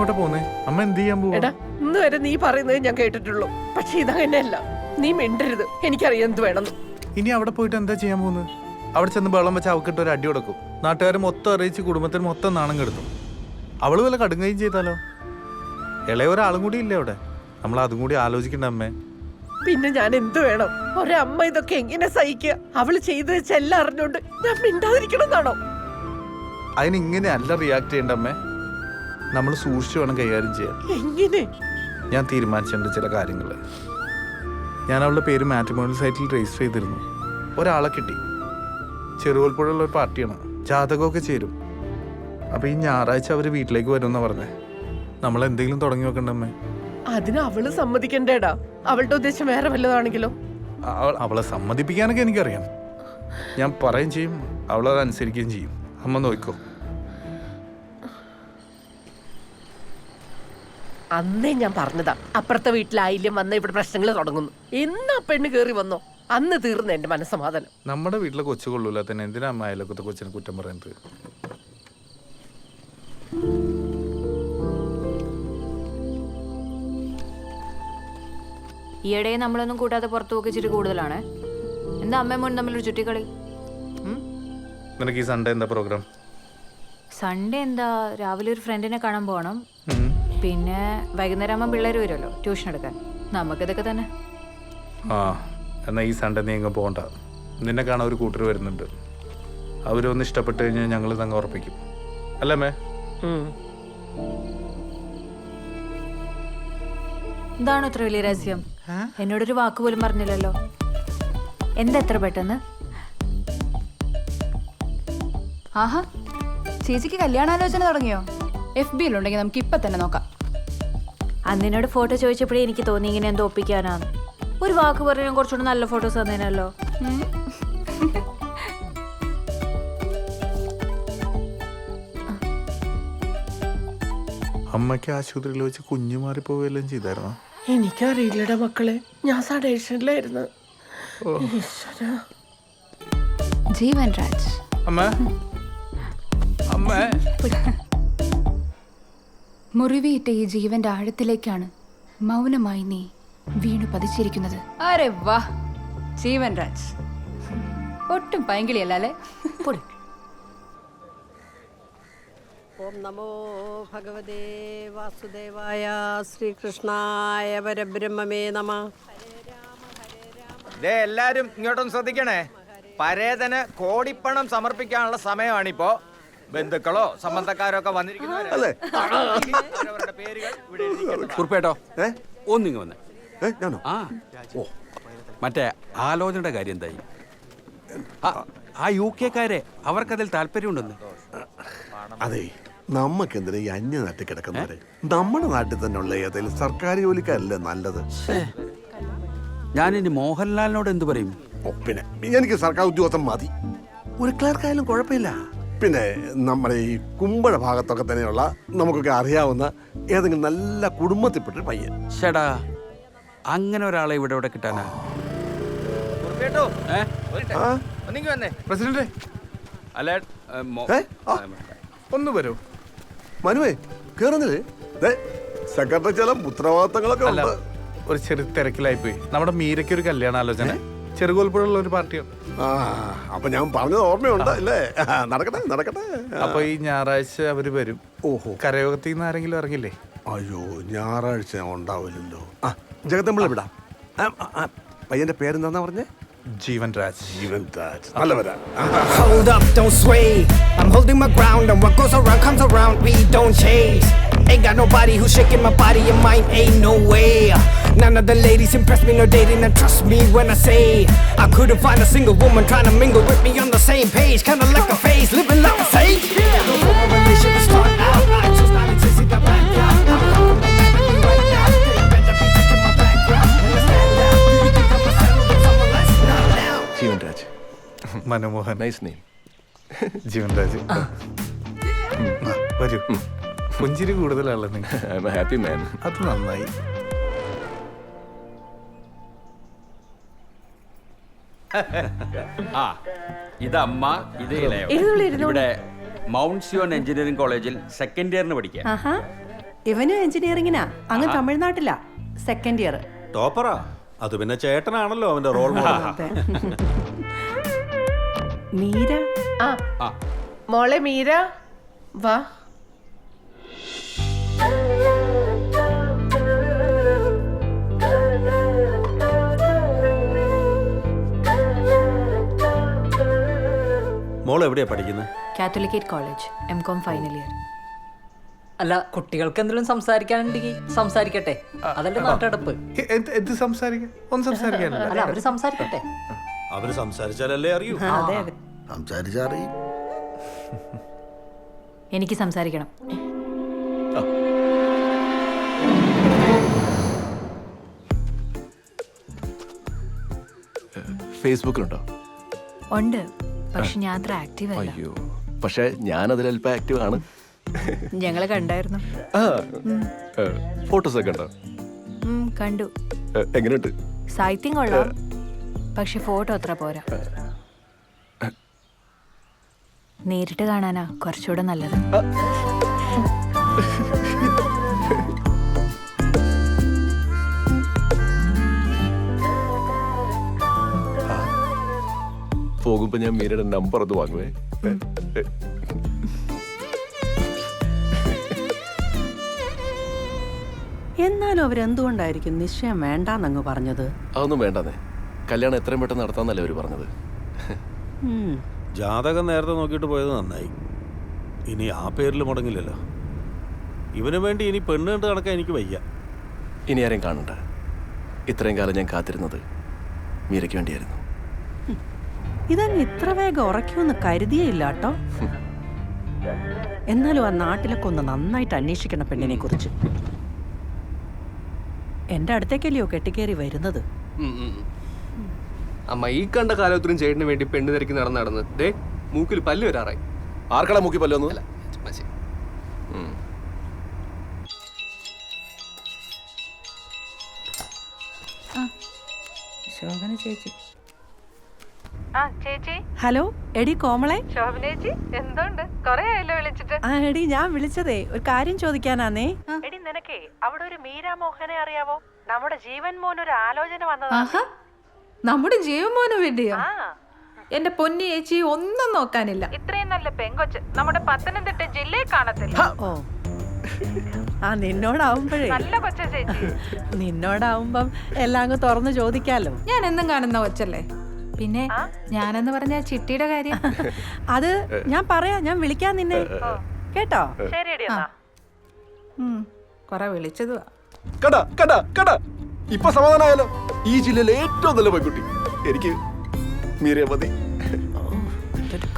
എങ്ങോട്ടാ പോന്നേ? അമ്മ എന്ത് ചെയ്യാൻ പോവാ? എടാ ഇന്ന് വരെ നീ പറയുന്നത് ഞാൻ കേട്ടിട്ടുള്ളൂ. പക്ഷെ ഇതങ്ങനെയല്ല. നീ മിണ്ടരുത്. എനിക്കറിയാം എന്ത് വേണമെന്ന്. ഇനി അവിടെ പോയിട്ട് എന്താ ചെയ്യാൻ പോകുന്നത് അവിടെ ചെന്ന് വെള്ളം വെച്ച് അവക്കിട്ട് ഒരു അടി കൊടുക്കും. നാട്ടുകാർ മൊത്തം അറിയിച്ച് കുടുംബത്തിന് മൊത്തം നാണം കെടുത്തും. അവൾ വല്ല കടുങ്ങുകയും ചെയ്താലോ? ഇളയ ഒരാളും കൂടി ഇല്ലേ അവിടെ? നമ്മൾ അതും കൂടി ആലോചിക്കണ്ട അമ്മേ. പിന്നെ ഞാൻ എന്ത് വേണം? ഒരമ്മ ഇതൊക്കെ എങ്ങനെ സഹിക്കുക? അവൾ ചെയ്ത് വെച്ച എല്ലാം അറിഞ്ഞോണ്ട് ഞാൻ മിണ്ടാതിരിക്കണം എന്നാണോ അതിന് ഇങ്ങനെ അല്ല റിയാക്ട് ചെയ്യേണ്ട അമ്മേ. നമ്മൾ സൂക്ഷിച്ചു വേണം കൈകാര്യം ചെയ്യാൻ. എങ്ങനെ? ഞാൻ തീരുമാനിച്ചിട്ടുണ്ട് ചില കാര്യങ്ങൾ ഞാൻ അവളുടെ പേര് മാട്രിമോണിയൽ സൈറ്റിൽ രജിസ്റ്റർ ചെയ്തിരുന്നു. ഒരാളെ കിട്ടി. ചെറുകോൽപ്പുഴയുള്ള ഒരു പാർട്ടിയാണ്. ജാതകമൊക്കെ ചേരും. അപ്പൊ ഈ ഞായറാഴ്ച അവർ വീട്ടിലേക്ക് വരുമെന്നാ പറഞ്ഞേ. നമ്മൾ എന്തെങ്കിലും തുടങ്ങി വെക്കണ്ടമ്മേ അതിന് അവൾ സമ്മതിക്കണ്ടേടാ. അവളുടെ ഉദ്ദേശം വേറെ വല്ലതാണെങ്കിലോ? അവൾ അവളെ സമ്മതിപ്പിക്കാനൊക്കെ എനിക്കറിയാം. ഞാൻ പറയും ചെയ്യും. അവളത് അനുസരിക്കുകയും ചെയ്യും. അമ്മ നോക്കോ. അന്നേ ഞാൻ പറഞ്ഞതാ. അപ്പുറത്തെ വീട്ടിലായില്യം വന്ന ഇവിടെ പ്രശ്നങ്ങൾ തുടങ്ങുന്നു. എന്നാ പെണ്ണ് കേറി വന്നോ? അന്ന് തീർന്ന എന്റെ മനസ്സമാധാനം. നമ്മുടെ വീട്ടിലെ കൊച്ചു കൊള്ളൂല തന്നെ. എന്തിനാ അമ്മ അയലക്കത്തെ കൊച്ചിനെ കുറ്റം പറയുന്നത്? ഈയിടെ നമ്മളൊന്നും കൂട്ടാതെ പുറത്തു പോക്ക് ഇച്ചിരി കൂടുതലാണ്. എന്താ അമ്മയും മോനും തമ്മിലൊരു ചുറ്റിക്കളി? നിനക്ക് ഈ സൺഡേ എന്താ പ്രോഗ്രാം സൺഡേ എന്താ? രാവിലെ ഒരു ഫ്രണ്ടിനെ കാണാൻ പോകണം പിന്നെ വൈകുന്നേരം ആകുമ്പോൾ പിള്ളേർ വരുമല്ലോ? ട്യൂഷൻ എടുക്കാൻ. നമുക്കിതൊക്കെ തന്നെ. ആ എന്നാൽ ഈ സൺഡേ നീ എങ്ങും പോകണ്ട നിന്നെ കാണാൻ ഒരു കൂട്ടർ വരുന്നുണ്ട്. അവരൊന്ന് ഇഷ്ടപ്പെട്ട് കഴിഞ്ഞാൽ ഞങ്ങൾ തങ്ങ ഉറപ്പിക്കും. അല്ലേ മേ. എന്താണ് ഇത്ര വലിയ രഹസ്യം? എന്നോടൊരു വാക്ക് പോലും പറഞ്ഞില്ലല്ലോ. എന്താ എത്ര പെട്ടെന്ന്? ആഹാ ചേച്ചിക്ക് കല്യാണാലോചന തുടങ്ങിയോ? എഫ് ബിയിലുണ്ടെങ്കിൽ നമുക്ക് ഇപ്പൊ തന്നെ നോക്കാം. അന്നിനോട് ഫോട്ടോ ചോദിച്ചപ്പോഴേ എനിക്ക് തോന്നി ഇങ്ങനെ എന്തോ ഒപ്പിക്കാനാന്ന്. ഒരു വാക്ക് പറഞ്ഞാൽ കുറച്ചുകൂടെ നല്ല ഫോട്ടോസ് തന്നേനല്ലോ. അമ്മയ്ക്ക് ആശുപത്രിയിൽ വെച്ച് കുഞ്ഞു മാറിപ്പോവുകയെല്ലാം ചെയ്തായിരുന്നോ? എനിക്കറിയില്ലടാ മക്കളെ. ഞാൻ സഡേഷനിലായിരുന്നു. ജീവൻ രാജ്. അമ്മ. അമ്മ. മുറിവേറ്റ ഈ ജീവന്റെ ആഴത്തിലേക്കാണ് മൗനമായി നീ വീണു പതിച്ചിരിക്കുന്നത്. അരെ വാ ജീവൻ രാജ്. ഒട്ടും പൈങ്കിളിയല്ലേ അല്ലേ? പൊടി ഓം നമോ ഭഗവതേ വാസുദേവായ ശ്രീകൃഷ്ണായ പരബ്രഹ്മമേ നമ. ദേ എല്ലാരും ഇങ്ങോട്ടൊന്ന് ശ്രദ്ധിക്കണേ. പരേതന് കോടിപ്പണം സമർപ്പിക്കാനുള്ള സമയമാണിപ്പോ. ബന്ധുക്കളോ സംബന്ധക്കാരോ ഒക്കെ വന്നിരിക്കുന്നവരല്ലേ അവരവരുടെ പേരുകൾ ഇവിടെ എഴുതിക്കേണ്ടതാണ്. കുറിപ്പേട്ടോ ഒന്നിങ്ങ് വന്നേ. ഏ, ഞാനോ? ആ. ഓ. മറ്റേ ആലോചനയുടെ കാര്യം എന്തായി? ആ, ആ യു കെക്കാരെ അവർക്കതിൽ താല്പര്യമുണ്ടെന്ന്? അതെ നമ്മക്കെന്തിനാ ഈ അന്യ നാട്ടിൽ കിടക്കുന്നവരെ? നമ്മുടെ നാട്ടിൽ തന്നെ ഉള്ള ഏതെങ്കിലും സർക്കാർ ജോലിക്കാരല്ലേ നല്ലത്? ഞാനിനി മോഹൻലാലിനോട് എന്തു പറയും? ഓ, പിന്നെ എനിക്ക് സർക്കാർ ഉദ്യോഗസ്ഥൻ മതി. ഒരു ക്ലർക്കായാലും കുഴപ്പമില്ല. പിന്നെ നമ്മുടെ ഈ കുമ്പഴ ഭാഗത്തൊക്കെ തന്നെയുള്ള നമുക്കൊക്കെ അറിയാവുന്ന ഏതെങ്കിലും നല്ല കുടുംബത്തിൽപ്പെട്ട പയ്യൻ. ചേടാ അങ്ങനെ ഒരാളെ ഇവിടെ ഇവിടെ കിട്ടാനാ? പ്രസിഡന്റ്. അല്ല. ഒന്ന് വരൂ. മനുവേ കേറുന്നില്ലേ? ദേ, സെക്രട്ടറി ചില ഉത്തരവാദിത്തങ്ങളൊക്കെ ഉണ്ട്. ഒരു ചെറിയ തിരക്കിലായി പോയി നമ്മുടെ മീരയ്ക്ക് ഒരു കല്യാണ ആലോചന ചെറുകോൽപ്പുഴയുള്ള ഒരു പാർട്ടിയുണ്ട്. ആ അപ്പൊ ഞാൻ പറഞ്ഞത് ഓർമ്മയുണ്ട് അല്ലേ? ആ, നടക്കട്ടെ നടക്കട്ടെ. അപ്പൊ ഈ ഞായറാഴ്ച അവർ വരും. ഓഹോ. കരയോഗത്തിൽ നിന്ന് ആരെങ്കിലും ഇറങ്ങില്ലേ? അയ്യോ ഞായറാഴ്ച ഉണ്ടാവില്ലല്ലോ. ആ ജഗത്തമ്പിള്ള വിടാം. ആ, ആ, ആ, പയ്യന്റെ പേരെന്താന്നാ പറഞ്ഞേ? ജീവൻ രാജ്. ജീവൻ താജ് നല്ല വരാ Hold up, don't sway. I'm holding my ground, and what goes around comes around. We don't chase. Ain't got nobody who's shaking my body and mind. Ain't no way. None of the ladies impress me, no dating, and trust me when I say I couldn't find a single woman trying to mingle with me on the same page. Kinda like a phase, living like a sage. No formal relation to start out. I choose not to see the back out. I'm coming right now. They better be checking my background. And let's stand out. Do you think I'm a settle with someone less? Not now. Jeevan Raj Manmohan nice name Jeevan Raj hmm. ആ, വരൂ പുഞ്ചിരി കൂടുതലാണല്ലോ നിങ്ങൾ I am happy മാൻ അത് നന്നായി. ആ ഇത് ഇളയവൻ. ഇരുന്നോളൂ, ഇരുന്നോളൂ. ഇവിടെ മൗണ്ട് സിയോൺ എഞ്ചിനീയറിംഗ് കോളേജിൽ സെക്കൻഡ് ഇയറിന് പഠിക്കുക. ആഹാ. ഇവനും എഞ്ചിനീയറിങ്ങിനാ അങ്ങ് തമിഴ്നാട്ടിലാ. സെക്കൻഡ് ഇയർ ടോപ്പറാ. അത് പിന്നെ ചേട്ടനാണല്ലോ അവന്റെ റോൾ മോഡൽ മീര? ആ. മോളെ മീര. വാ. മോൾ എവിടെയാ പഠിക്കുന്നത് Catholicate college M Com final year അല്ല കുട്ടികൾക്ക് എന്തെങ്കിലും സംസാരിക്കാനുണ്ടെങ്കിൽ സംസാരിക്കട്ടെ. അതല്ലേ നാട്ടടപ്പ്. എ- എന്ത് എന്ത് സംസാരിക്കാൻ? ഒന്നും സംസാരിക്കാനില്ല. അല്ല അവർ സംസാരിക്കട്ടെ. അവർ സംസാരിച്ചാലല്ലേ അറിയൂ. അതെ അതെ. സംസാരിച്ചറിയും. എനിക്ക് സംസാരിക്കണം. ഫേസ്ബുക്കിലുണ്ടോ? ഉണ്ട്. പക്ഷെ ഞാൻ അത്ര ആക്റ്റീവ് അല്ല. അയ്യോ. പക്ഷെ ഞാൻ അതിൽ അല്പം ആക്റ്റീവ് ആണ്. ഞങ്ങളെ കണ്ടായിരുന്നു. ആ. ഫോട്ടോസ് ഒക്കെ ഉണ്ടോ ഉം, കണ്ടു. ഏ, എങ്ങനെയുണ്ട്? സാഹിത്യം കൊള്ളാം. പക്ഷെ ഫോട്ടോ അത്ര പോരാ. നേരിട്ട് കാണാനാ കുറച്ചുകൂടെ നല്ലത്. പോകുമ്പോ ഞാൻ മീരയുടെ നമ്പർ അത് വാങ്ങുവേ. എന്നാലും അവരെന്തുകൊണ്ടായിരിക്കും നിശ്ചയം വേണ്ടാന്നങ്ങ് പറഞ്ഞത്? അതൊന്നും വേണ്ടെന്നേ. കല്യാണം എത്രയും പെട്ടെന്ന് നടത്താന്നല്ലേ അവർ പറഞ്ഞത്. ഉം. ജാതകം നേരത്തെ നോക്കിയിട്ട് പോയത് നന്നായി. ഇനി ആ പേരിൽ മുടങ്ങില്ലല്ലോ. ഇവന് വേണ്ടി ഇനി പെണ്ണ് കണ്ട് നടക്കാൻ എനിക്ക് വയ്യ. ഇനി ആരെയും കാണണ്ട. ഇത്രയും കാലം ഞാൻ കാത്തിരുന്നത് മീരയ്ക്ക് വേണ്ടിയായിരുന്നു. ഇതങ്ങ് ഇത്ര വേഗം ഉറക്കുമെന്ന് കരുതിയേയില്ല കേട്ടോ. എന്നാലും ആ നാട്ടിലൊക്കെ ഒന്ന് നന്നായിട്ട് അന്വേഷിക്കണം പെണ്ണിനെ കുറിച്ച്. എന്റെ അടുത്തേക്കല്ലയോ കെട്ടിക്കേറി വരുന്നത്? അമ്മ ഈ കണ്ട കാലത്തിനും ചേട്ടന് വേണ്ടി പെണ്ണ് തിരക്കി നടന്ന് നടന്ന് ദേ മൂക്കിൽ പല്ല് വരാറായി. ആർക്കടാ മൂക്കി പല്ല് വന്നത്? ശോഭന ചേച്ചി. ഹലോ എടി കോമളെ? ശോഭന ചേച്ചി എന്തുണ്ട്? കൊറേ ആയല്ലോ വിളിച്ചിട്ട്. ആ എടി ഞാൻ വിളിച്ചതേ ഒരു കാര്യം ചോദിക്കാനാന്നേ. എടി നിനക്കേ അവിടെ ഒരു മീരാ മോഹനെ അറിയാവോ? നമ്മുടെ ജീവൻ മോൻ ഒരു ആലോചന വന്നതാ. നമ്മുടെ ജീവൻ ജീവമോന് വേണ്ടിയോ? എന്റെ പൊന്നി ചേച്ചി ഒന്നും നോക്കാനില്ല. ഇത്രയും നല്ല പെങ്കൊച്ച് നമ്മുടെ പത്തനംതിട്ട ജില്ലയിൽ കാണത്തില്ല. ഓ. ആ നിന്നോടാവുമ്പോഴേ. നല്ല കൊച്ചേച്ചി നിന്നോടാവുമ്പം എല്ലാം അങ്ങ് തുറന്നു ചോദിക്കാലോ. ഞാൻ എന്നും കാണുന്ന കൊച്ചല്ലേ? പിന്നെ ഞാനെന്ന് പറഞ്ഞ ചിട്ടിയുടെ കാര്യം. അത് ഞാൻ പറയാം ഞാൻ വിളിക്കാൻ നിന്നെ. കേട്ടോ? കൊറേ വിളിച്ചതുവാ. കടാ കടാ കടാ. ഇപ്പൊ സമാധാനമായാലോ ഈ ജില്ലയിലെ ഏറ്റവും നല്ല പെൺകുട്ടി. എനിക്ക് മതി. ഇതൊരു